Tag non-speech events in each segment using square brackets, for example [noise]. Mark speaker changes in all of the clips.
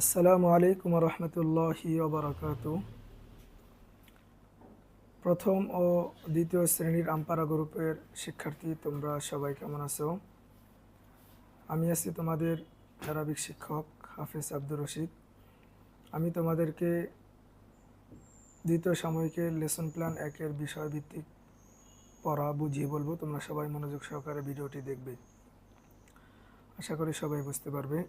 Speaker 1: আসসালামু আলাইকুম রহমতুল্লাহি ওবরাকাত প্রথম ও দ্বিতীয় শ্রেণির আমপারা গ্রুপের শিক্ষার্থী, তোমরা সবাই কেমন আছো? আমি আছি তোমাদের আরবিক শিক্ষক হাফিজ আব্দুর রশিদ। আমি তোমাদেরকে দ্বিতীয় সাময়িকের লেসন প্ল্যান একের বিষয়ভিত্তিক পড়া বুঝিয়ে বলব। তোমরা সবাই মনোযোগ সহকারে ভিডিওটি দেখবে। আশা করি সবাই বুঝতে পারবে।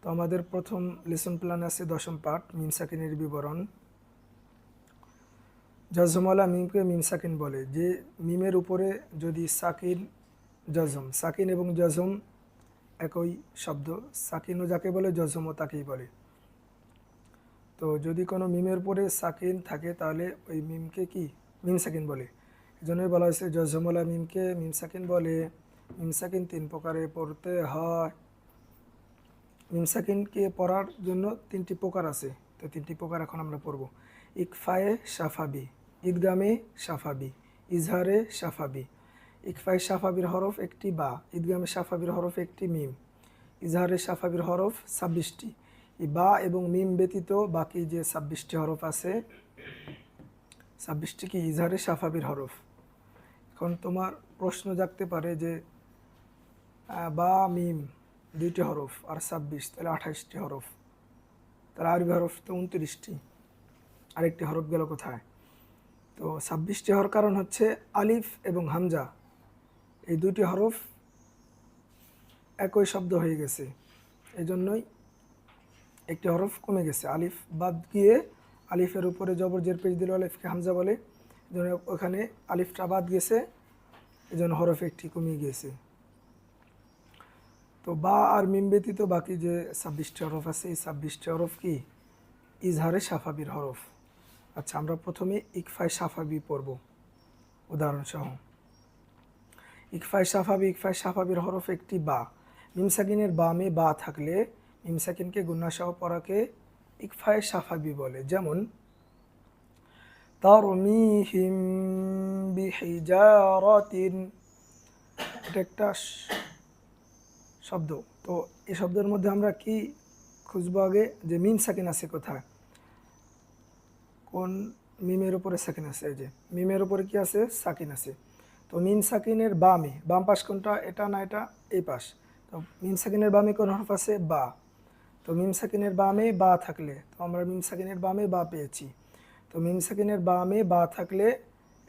Speaker 1: তো আমাদের প্রথম লেসন প্ল্যান আছে দশম পাঠ মিম সাকিনের বিবরণ জজমলা মিমকে মিম সাকিন বলে, যে মিমের উপরে যদি সাকিন জজম, সাকিন এবং জজম একই শব্দ, সাকিনও যাকে বলে, জজমও তাকেই বলে। তো যদি কোনো মিমের উপরে সাকিন থাকে, তাহলে ওই মিমকে কি? মিম সাকিন বলে। এই জন্যই বলা হয়েছে জজমলা মিমকে মিম সাকিন বলে। মিম সাকিন তিন প্রকারে পড়তে হয়। মিমসাকিনকে পড়ার জন্য তিনটি প্রকার আছে। তো তিনটি প্রকার এখন আমরা পড়ব। ইকফায়ে সাফাবি ঈদগামে সাফাবি ইজহারে সাফাবি ইকফায়ে সাফাবির হরফ একটি বা, ঈদগামে সাফাবির হরফ একটি মিম। ইজহারে সাফাবির হরফ ছাব্বিশটি। বা এবং মিম ব্যতীত বাকি যে ছাব্বিশটি হরফ আছে, ছাব্বিশটি কি ইজহারে সাফাবির হরফ? এখন তোমার প্রশ্ন জাগতে পারে যে বা, মিম দুইটি হরফ আর ছাব্বিশ, তাহলে আঠাইশটি হরফ। তাহলে আরবি হরফ তো উনত্রিশটি। আরেকটি হরফ গেল কোথায়? তো ছাব্বিশটি হওয়ার কারণ হচ্ছে আলিফ এবং হামজা। এই দুইটি হরফ একই শব্দ হয়ে গেছে। এই জন্যই একটি হরফ কমে গেছে। আলিফ বাদ গিয়ে আলিফের উপরে জবর জের পেজ দিল আলিফকে হামজা বলে। ওখানে আলিফটা বাদ গেছে। এই জন্য হরফ একটি কমে গিয়েছে তো বা আর মিম ব্যতীত বাকি যে ছাব্বিশটি হরফ আছে, এই ছাব্বিশটি হরফ কি? ইজহারে সাফাবির হরফ। আচ্ছা আমরা প্রথমে ইকফাই সাফাবি পড়ব উদাহরণসহ। ইকফাই সাফাবি ইকফাই সাফাবির হরফ একটি বা। মিমসাকিনের বামে বা থাকলে মিমসাকিনকে গুন্নাসহ পড়াকে ইকফাই সাফাবি বলে। যেমন, তারমিহিম বিহিজারাতিন। এটা একটা শব্দ। তো এই শব্দের মধ্যে আমরা কি খুঁজবো আগে? যে মিম সাকিন আছে কোথায়? কোন মিমের উপরে সাকিন আছে? যে, মিমের উপরে কি আছে? সাকিন আছে। তো মিম সাকিনের বামে, বাম পাশ কোনটা? এটা না এটা? এই পাশ। তো মিম সাকিনের বামে কোন হরফ আছে? বা। তো মিম সাকিনের বামে বা থাকলে, তো আমরা মিম সাকিনের বামে বা পেয়েছি। তো মিম সাকিনের বামে বা থাকলে,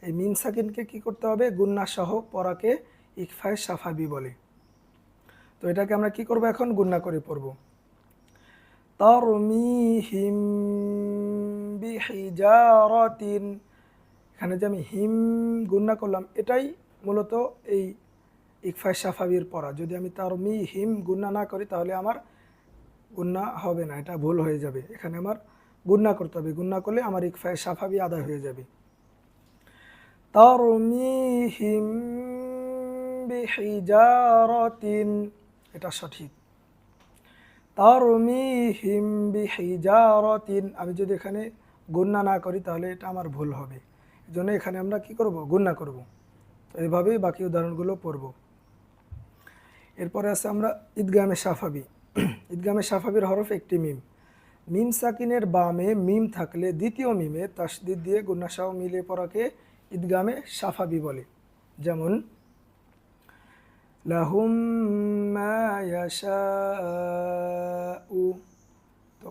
Speaker 1: এই মিম সাকিনকে কি করতে হবে? গুন্না সহ পড়াকে ইকফায় সাফাবি বলে। তো এটাকে আমরা কি করব এখন? গুণনা করে পড়ব। তারমিহিম বিহিজারাতিন। এখানে যে আমি হিম গুণনা করলাম, এটাই মূলত এই ইকফায় সাফাবির পড়া। যদি আমি তারমি হিম গুণনা না করি, তাহলে আমার গুণনা হবে না, এটা ভুল হয়ে যাবে। এখানে আমার গুণনা করতে হবে। গুণনা করলে আমার ইকফায় সাফাবি আদায় হয়ে যাবে। তারমিহিম বিহিজারাতিন। এটা সঠিক। তারমিহিম বিহিজারাতিন, আমি যদি এখানে গুণনা না করি তাহলে এটা আমার ভুল হবে। এই জন্য এখানে আমরা কি করব? গুণনা করব। এইভাবেই বাকি উদাহরণগুলো পড়ব। এরপরে আছে আমরা ঈদগামে সাফাবি। [clears throat] ঈদগামে সাফাবির হরফ একটি মিম। মিম সাকিনের বামে মিম থাকলে দ্বিতীয় মিমে তাসদিদ দিয়ে গুন্নাসহ মিলে পড়াকে ঈদগামে সাফাবি বলে। যেমন লাহুম ইয়াশাউ। তো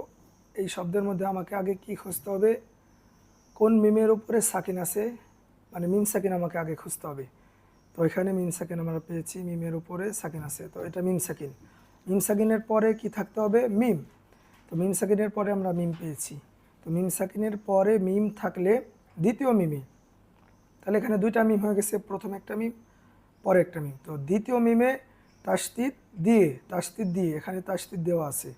Speaker 1: এই শব্দের মধ্যে আমাকে আগে কি খুঁজতে হবে? কোন মিমের উপরে সাকিন আছে? মানে মিম সাকিন আমাকে আগে খুঁজতে হবে। তো এখানে মিম সাকিন আমরা পেয়েছি, মিমের উপরে সাকিন আছে। তো এটা মিম সাকিন। মিম সাকিনের পরে কি থাকতে হবে? মিম। তো মিম সাকিনের পরে আমরা মিম পেয়েছি। তো মিম সাকিনের পরে মিম থাকলে দ্বিতীয় মিমে তাহলে এখানে দুইটা মিম হয়ে গেছে, প্রথম একটা মিম। পরে একটা মিম তো দ্বিতীয় মিমে তাস্তিদ দিয়ে তাস্তিদ দিয়ে এখানে তাস্তিদ দেওয়া আছে।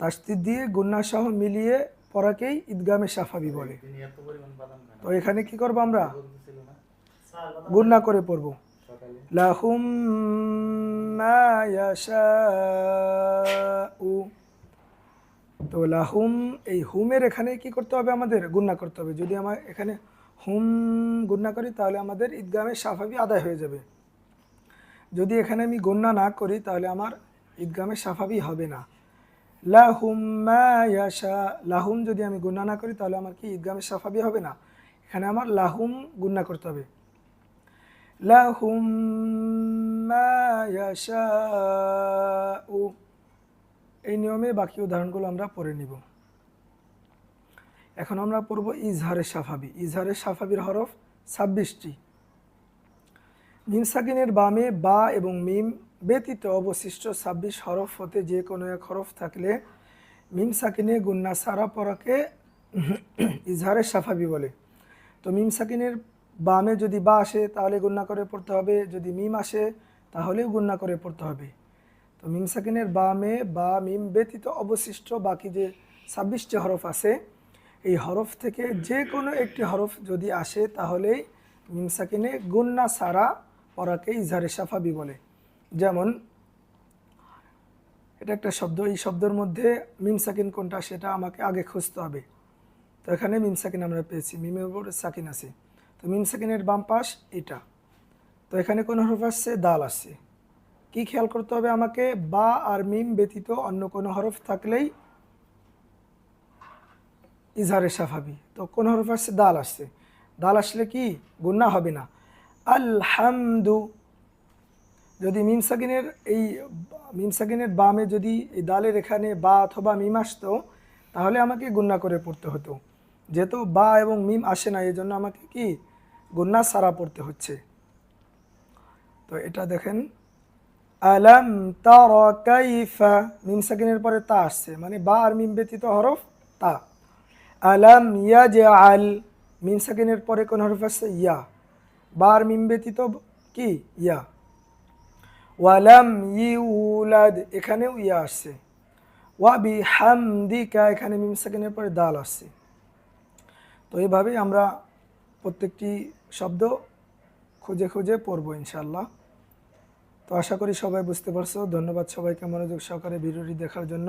Speaker 1: তাস্তিদ দিয়ে গুন্না গুন্নাসহ মিলিয়ে পড়াকেই ঈদগামে সাফাবি বলে। তো এখানে কি করব আমরা? গুন্না করে পড়ব। লাহুম তো লাহুম এই হুমের এখানে কি করতে হবে আমাদের? গুন্না করতে হবে। যদি আমার এখানে হুম গুন্না করি, তাহলে আমাদের ঈদগামে সাফাবি আদায় হয়ে যাবে। যদি এখানে আমি গণ্যা না করি, তাহলে আমার ঈদগামে সাফাবি হবে না। লাহুম মা ইয়াশা, লাহুম যদি আমি গুণা না করি, তাহলে আমার কি ঈদগামে সাফাবি হবে না? এখানে আমার লাহুম গুণা করতে হবে। লাহুম মা ইয়াশাউ এই নিয়মে বাকি উদাহরণগুলো আমরা পড়ে নিব। এখন আমরা পড়ব ইজহারের সাফাবি ইজহারের সাফাবির হরফ ছাব্বিশটি। মিম সাকিনের বামে বা এবং মিম ব্যতীত অবশিষ্ট ছাব্বিশ হরফ হতে যে কোনো এক হরফ থাকলে মিম সাকিনে গুন্না সারা পরাকে ইজহারের সাফাবি বলে। তো মিম সাকিনের বামে যদি বা আসে তাহলে গুন্না করে পড়তে হবে। যদি মিম আসে তাহলেও গুন্না করে পড়তে হবে। তো মিম সাকিনের বামে বা মিম ব্যতীত অবশিষ্ট বাকি যে ছাব্বিশটি হরফ আছে এই হরফ থেকে যে কোনো একটি হরফ যদি আসে তাহলেই মিম সাকিনে গুন্না সারা পড়াকে ইজহারে সাফাবি বলে। যেমন, এটা একটা শব্দ, এই শব্দের মধ্যে মিম সাকিন কোনটা, সেটা আমাকে আগে খুঁজতে হবে। তো এখানে মিম সাকিন আমরা পেয়েছি মিমের উপর সাকিন আছে। তো মিমসাকিনের বাম পাশ এটা। তো এখানে কোন হরফ আসছে? দাল আসছে। কি খেয়াল করতে হবে আমাকে? বা আর মিম ব্যতীত অন্য কোনো হরফ থাকলেই ইজহারে সাফাবি। তো কোন হরফ আসছে? দাল আসছে। দাল আসলে কি? গুন্না হবে না। আলহামদু। যদি মিম সাকিনের এই মিম সাকিনের বামে যদি এই দালের এখানে বা অথবা মিম আসতো, তাহলে আমাকে গুন্না করে পড়তে হতো। যেহেতু বা এবং মিম আসে না এই জন্য আমাকে কি? গুন্না সারা পড়তে হচ্ছে। তো এটা দেখেন। আলাম তার কাইফা। মিম সাকিনের পরে তা আসছে। মানে বা আর মিম ব্যতীত হরফ তা। আলাম ইয়া যে আল মিম সাকিনের পরে কোন হরফ আসছে ইয়া। বার মিম ব্যতীত কি? ইয়া। ওয়ালাম ইউলাদ, এখানেও ইয়া আসছে। ওয়াবি হামদিকা এখানে মিম সাকিনের পরে দাল আসছে। তো এইভাবেই আমরা প্রত্যেকটি শব্দ খুঁজে খুঁজে পড়ব ইনশাল্লাহ তো আশা করি সবাই বুঝতে পারছ। ধন্যবাদ সবাইকে মনোযোগ সহকারে ভিডিওটি দেখার জন্য।